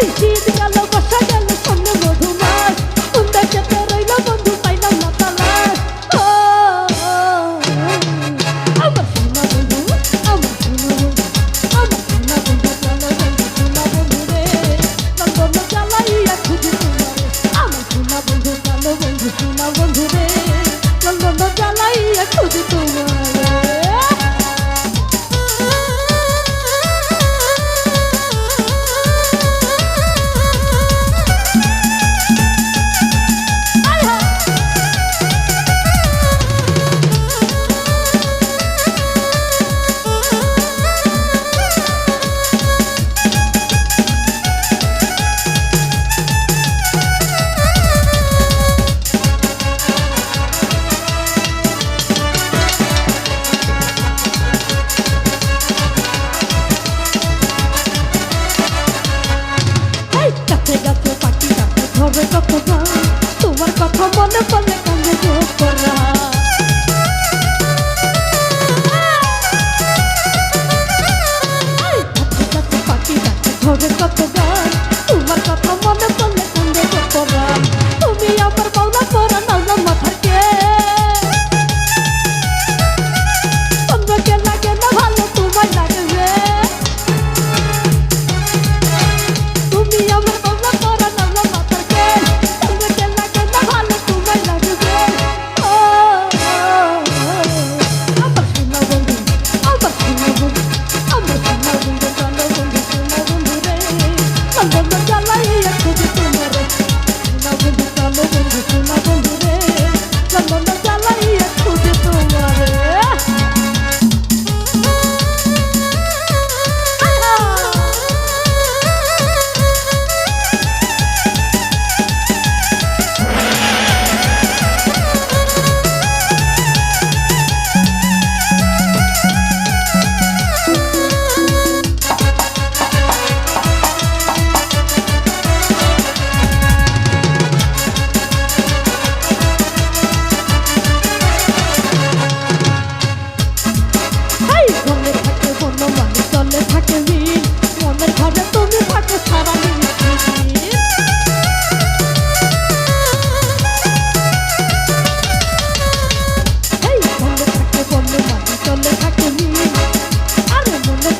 খুশি পদে পদে কাঁধে যোগ করা। কত গান তোমার কথা মনে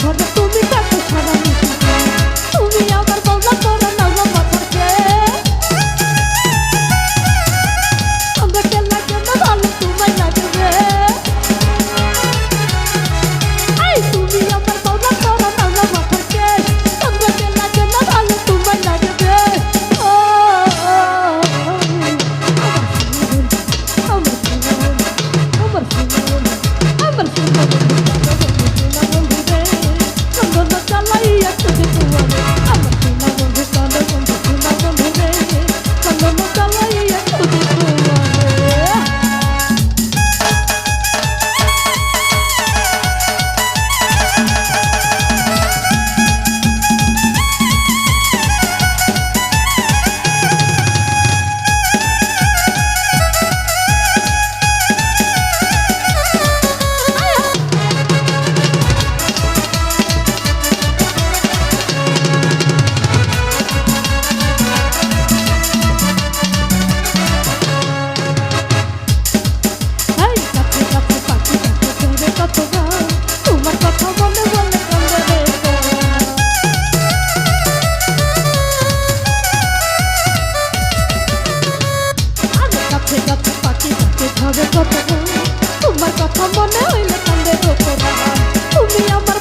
I'm just tu mi casa. কথা মনে হইলে কান্দে গোপরা তুমি আমার